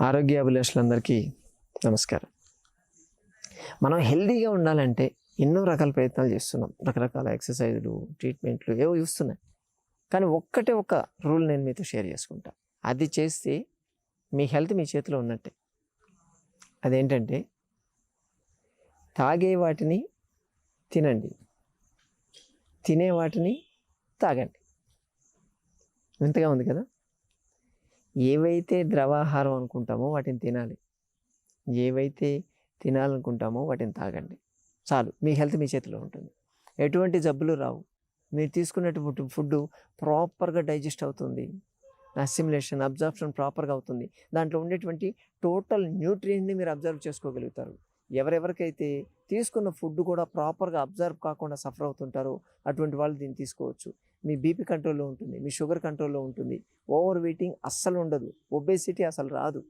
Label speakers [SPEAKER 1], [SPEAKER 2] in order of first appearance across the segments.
[SPEAKER 1] ఆరోగ్య అభిలాషులందరికీ నమస్కారం. మనం హెల్దీగా ఉండాలంటే ఎన్నో రకాల ప్రయత్నాలు చేస్తున్నాం. రకరకాల ఎక్సర్సైజులు ట్రీట్మెంట్లు ఏవో చూస్తున్నాయి కానీ ఒక్కటే ఒక రూల్ నేను మీతో షేర్ చేసుకుంటా. అది చేస్తే మీ హెల్త్ మీ చేతిలో ఉన్నట్టే. అదేంటంటే తాగే వాటిని తినండి. తినే వాటిని తాగండి. వింతగా ఉంది కదా? ఏవైతే ద్రవాహారం అనుకుంటామో వాటిని తినాలి. ఏవైతే తినాలనుకుంటామో వాటిని తాగండి. చాలు మీ హెల్త్ మీ చేతిలో ఉంటుంది. ఎటువంటి జబ్బులు రావు. మీరు తీసుకున్నటువంటి ఫుడ్ ప్రాపర్గా డైజెస్ట్ అవుతుంది. అసిమిలేషన్ అబ్జర్ప్షన్ ప్రాపర్గా అవుతుంది. దాంట్లో ఉండేటువంటి టోటల్ న్యూట్రియంట్ని మీరు అబ్జర్వ్ చేసుకోగలుగుతారు. ఎవరెవరికైతే తీసుకున్న ఫుడ్ కూడా ప్రాపర్గా అబ్జర్వ్ కాకుండా సఫర్ అవుతుంటారో అటువంటి వాళ్ళు దీన్ని తీసుకోవచ్చు. మీ బీపీ కంట్రోల్లో ఉంటుంది మీ షుగర్ కంట్రోల్లో ఉంటుంది. ఓవర్ వెయిటింగ్ అస్సలు ఉండదు. ఒబేసిటీ అసలు రాదు.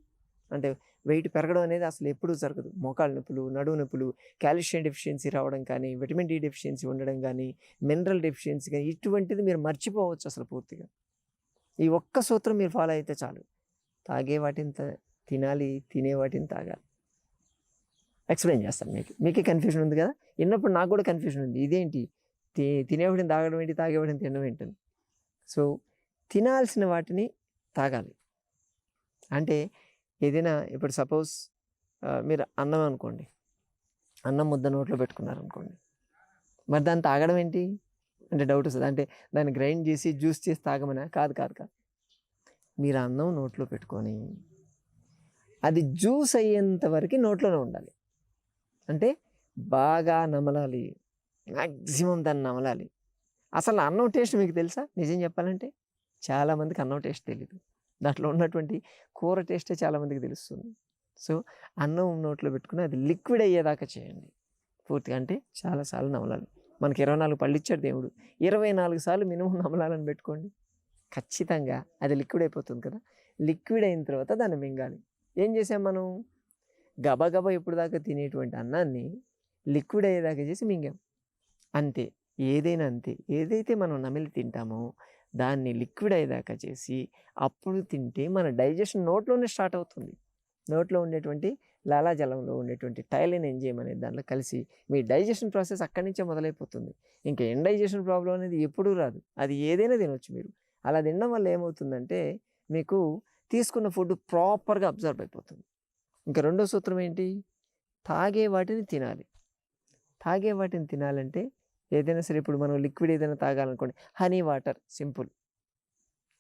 [SPEAKER 1] అంటే వెయిట్ పెరగడం అనేది అసలు ఎప్పుడూ జరగదు. మోకాళ్ళ నొప్పులు నడువు నొప్పులు కాల్షియం డెఫిషియన్సీ రావడం కానీ విటమిన్ డి డెఫిషియన్సీ ఉండడం కానీ మినరల్ డెఫిషియన్సీ కానీ ఇటువంటిది మీరు మర్చిపోవచ్చు అసలు పూర్తిగా. ఈ ఒక్క సూత్రం మీరు ఫాలో అయితే చాలు. తాగే వాటిని త- తినాలి తినే వాటిని తాగాలి. ఎక్స్ప్లెయిన్ చేస్తాను మీకు మీకే కన్ఫ్యూజన్ ఉంది కదా? విన్నప్పుడు నాకు కూడా కన్ఫ్యూజన్ ఉంది. ఇదేంటి? తి తినేవాడిని తాగడం ఏంటి? తాగేవాడిని తినడం ఏంటని సో తినాల్సిన వాటిని తాగాలి. అంటే ఏదైనా ఇప్పుడు సపోజ్ మీరు అన్నం అనుకోండి. అన్నం ముద్ద నోట్లో పెట్టుకున్నారనుకోండి. మరి దాన్ని తాగడం ఏంటి? అంటే డౌట్ వస్తుంది. అంటే దాన్ని గ్రైండ్ చేసి జ్యూస్ చేసి తాగమనా? కాదు కాదు కాదు. మీరు అన్నం నోట్లో పెట్టుకొని అది జ్యూస్ అయ్యేంత వరకు నోట్లోనే ఉండాలి. అంటే బాగా నమలాలి. మ్యాక్సిమం దాన్ని నమలాలి. అసలు అన్నం టేస్ట్ మీకు తెలుసా? నిజం చెప్పాలంటే చాలామందికి అన్నం టేస్ట్ తెలియదు దాంట్లో ఉన్నటువంటి కూర టేస్టే చాలామందికి తెలుస్తుంది. సో అన్నం నోట్లో పెట్టుకుని అది లిక్విడ్ అయ్యేదాకా చేయండి. పూర్తిగా అంటే చాలాసార్లు నమలాలి. మనకి ఇరవై నాలుగు పళ్ళు ఇచ్చాడు దేవుడు. ఇరవై నాలుగు సార్లు మినిమం నమలాలని పెట్టుకోండి. ఖచ్చితంగా అది లిక్విడ్ అయిపోతుంది కదా. లిక్విడ్ అయిన తర్వాత దాన్ని మింగాలి. ఏం చేసాం మనం? గబగబా ఇప్పుడు దాకా తినేటువంటి అన్నాన్ని లిక్విడ్ అయ్యేదాకా చేసి మింగాం. అంతే. ఏదైనా అంతే. ఏదైతే మనం నమిలి తింటామో దాన్ని లిక్విడ్ అయ్యేదాకా చేసి అప్పుడు తింటే మన డైజెషన్ నోట్లోనే స్టార్ట్ అవుతుంది. నోట్లో ఉండేటువంటి లాలాజలంలో ఉండేటువంటి టైలిన్ ఎంజైమ్ అనేది దాంట్లో కలిసి మీ డైజెషన్ ప్రాసెస్ అక్కడి నుంచే మొదలైపోతుంది. ఇంకా ఎండైజెషన్ ప్రాబ్లం అనేది ఎప్పుడూ రాదు. అది ఏదైనా తినొచ్చు మీరు. అలా తినడం వల్ల ఏమవుతుందంటే మీకు తీసుకున్న ఫుడ్ ప్రాపర్గా అబ్జర్వ్ అయిపోతుంది. ఇంకా రెండో సూత్రం ఏంటి? తాగే వాటిని తినాలి. తాగే వాటిని తినాలంటే ఏదైనా సరే ఇప్పుడు మనం లిక్విడ్ ఏదైనా తాగాలనుకోండి హనీ వాటర్ సింపుల్.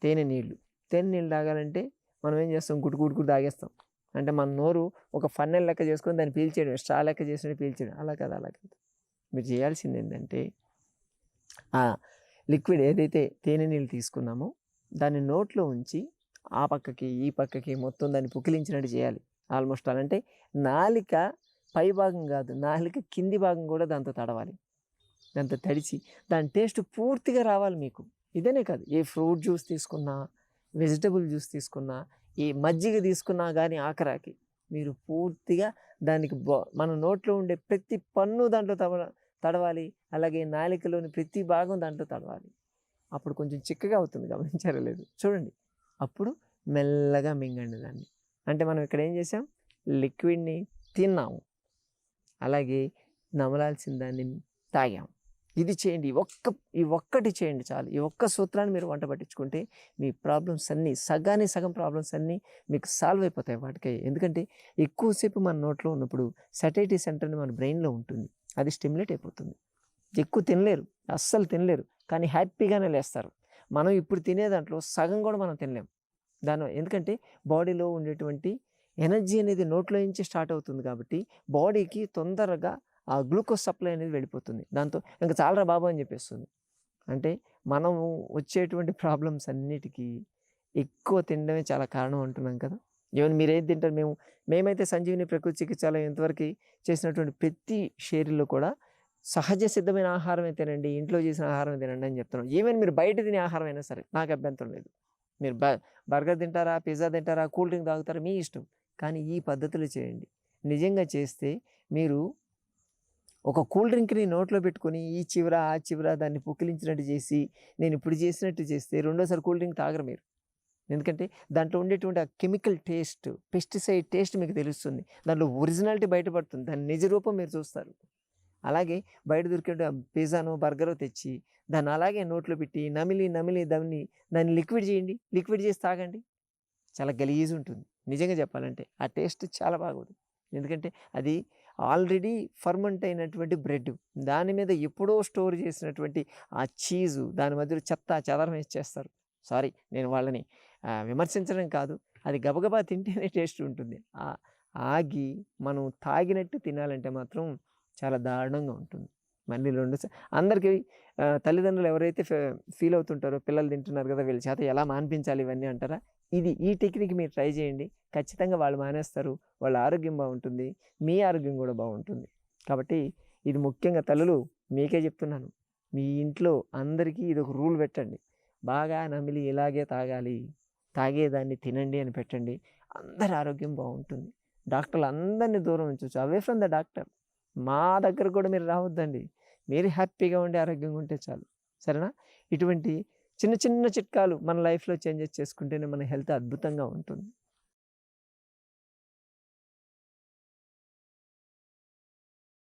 [SPEAKER 1] తేనె నీళ్ళు. తేనె నీళ్ళు తాగాలంటే మనం ఏం చేస్తాం? గుడ్డు గుడ్డు తాగేస్తాం. అంటే మన నోరు ఒక ఫన్నెల్ లెక్క చేసుకొని దాన్ని పీల్చేయడం స్ట్రా లెక్క చేసుకుని పీల్చేయడం. అలా కాదు అలా కాదు. మీరు చేయాల్సింది ఏంటంటే ఆ లిక్విడ్ ఏదైతే తేనె నీళ్ళు తీసుకున్నామో దాన్ని నోట్లో ఉంచి ఆ పక్కకి ఈ పక్కకి మొత్తం దాన్ని పుకిలించినట్టు చేయాలి. Almost all. అంటే నాలిక పై భాగం కాదు నాలిక కింది భాగం కూడా దాంతో తడవాలి. దాంతో తడిచి దాని టేస్ట్ పూర్తిగా రావాలి మీకు. ఇదేనే కాదు ఏ ఫ్రూట్ జ్యూస్ తీసుకున్నా వెజిటబుల్ జ్యూస్ తీసుకున్నా ఏ మజ్జిగ తీసుకున్నా కానీ ఆఖరాకి మీరు పూర్తిగా దానికి బా- మన నోట్లో ఉండే ప్రతి పన్ను దాంట్లో తడ తడవాలి. అలాగే నాలికలోని ప్రతి భాగం దాంట్లో తడవాలి. అప్పుడు కొంచెం చిక్కగా అవుతుంది గమనించారలేదు చూడండి అప్పుడు మెల్లగా మింగండి దాన్ని. అంటే మనం ఇక్కడ ఏం చేసాం? లిక్విడ్ని తిన్నాము. అలాగే నమలాల్సిన దాన్ని తాగాం ఇది చేయండి. ఒక్క ఈ ఒక్కటి చేయండి చాలు. ఈ ఒక్క సూత్రాన్ని మీరు వంట పట్టించుకుంటే మీ ప్రాబ్లమ్స్ అన్నీ సగాన్ని సగం ప్రాబ్లమ్స్ అన్నీ మీకు సాల్వ్ అయిపోతాయి వాటికి. ఎందుకంటే ఎక్కువసేపు మన నోట్లో ఉన్నప్పుడు సెటైటీ సెంటర్ని మన బ్రెయిన్లో ఉంటుంది. అది స్టిమ్యులేట్ అయిపోతుంది. ఎక్కువ తినలేరు. అస్సలు తినలేరు. కానీ హ్యాపీగానే లేస్తారు. మనం ఇప్పుడు తినే దాంట్లో సగం కూడా మనం తినలేం. దాని ఎందుకంటే బాడీలో ఉండేటువంటి ఎనర్జీ అనేది నోట్లో నుంచి స్టార్ట్ అవుతుంది కాబట్టి బాడీకి తొందరగా ఆ గ్లూకోజ్ సప్లై అనేది వెళ్ళిపోతుంది. దాంతో ఇంకా చాలరా బాబు అని చెప్పేస్తుంది. అంటే మనము వచ్చేటువంటి ప్రాబ్లమ్స్ అన్నిటికీ ఎక్కువ తినడమే చాలా కారణం అంటున్నాం కదా. ఈవెన్ మీరేది తింటారు మేము మేమైతే సంజీవిని ప్రకృతి చికిత్సాలయం ఇంతవరకు చేసినటువంటి ప్రతి షేర్లో కూడా సహజ సిద్ధమైన ఆహారమే తినండి ఇంట్లో చేసిన ఆహారమే తినండి అని చెప్తున్నాం. ఈవెన్ మీరు బయట తినే ఆహారం అయినా సరే నాకు అభ్యంతరం లేదు. మీరు బ బర్గర్ తింటారా పిజ్జా తింటారా కూల్ డ్రింక్ తాగుతారా మీ ఇష్టం. కానీ ఈ పద్ధతులు చేయండి. నిజంగా చేస్తే మీరు ఒక కూల్ డ్రింక్ని నోట్లో పెట్టుకొని ఈ చివర ఆ చివర దాన్ని పుక్కిలించినట్టు చేసి నేను ఇప్పుడు చేసినట్టు చేస్తే రెండోసారి కూల్ డ్రింక్ తాగరు మీరు. ఎందుకంటే దాంట్లో ఉండేటువంటి ఆ కెమికల్ టేస్ట్ పెస్టిసైడ్ టేస్ట్ మీకు తెలుస్తుంది. దాంట్లో ఒరిజినాలిటీ బయటపడుతుంది. దాని నిజ రూపం మీరు చూస్తారు. అలాగే బయట దొరికే పిజ్జానో బర్గరు తెచ్చి దాన్ని అలాగే నోట్లో పెట్టి నమిలి నమిలి దాన్ని దాన్ని లిక్విడ్ చేయండి. లిక్విడ్ చేసి తాగండి. చాలా గలీజ్ ఉంటుంది. నిజంగా చెప్పాలంటే ఆ టేస్ట్ చాలా బాగోదు. ఎందుకంటే అది ఆల్రెడీ ఫర్మెంట్ అయినటువంటి బ్రెడ్. దాని మీద ఎప్పుడో స్టోర్ చేసినటువంటి ఆ చీజు దాని మధ్యలో చెత్త చదరం వేసి చేస్తారు. సారీ నేను వాళ్ళని విమర్శించడం కాదు. అది గబగబా తింటేనే టేస్ట్ ఉంటుంది. ఆ ఆగి మనం తాగినట్టు తినాలంటే మాత్రం చాలా దారుణంగా ఉంటుంది. మళ్ళీ రెండు అందరికీ తల్లిదండ్రులు ఎవరైతే ఫీల్ అవుతుంటారో పిల్లలు తింటున్నారు కదా వీళ్ళ చేత ఎలా మాన్పించాలి ఇవన్నీ అంటారా? ఇది ఈ టెక్నిక్ మీరు ట్రై చేయండి. ఖచ్చితంగా వాళ్ళు మానేస్తారు. వాళ్ళ ఆరోగ్యం బాగుంటుంది. మీ ఆరోగ్యం కూడా బాగుంటుంది. కాబట్టి ఇది ముఖ్యంగా తల్లులు మీకే చెప్తున్నాను. మీ ఇంట్లో అందరికీ ఇది ఒక రూల్ పెట్టండి. బాగా నమిలి ఇలాగే తాగాలి. తాగేదాన్ని తినండి అని పెట్టండి. అందరి ఆరోగ్యం బాగుంటుంది. డాక్టర్లు అందరినీ దూరం ఉంచవచ్చు అవే ఫ్రమ్ ద డాక్టర్. మా దగ్గర కూడా మీరు రావద్దండి. మీరు హ్యాపీగా ఉండి ఆరోగ్యంగా ఉంటే చాలు. సరేనా? ఇటువంటి చిన్న చిన్న చిట్కాలు మన లైఫ్లో చేంజెస్ చేసుకుంటేనే మన హెల్త్ అద్భుతంగా ఉంటుంది.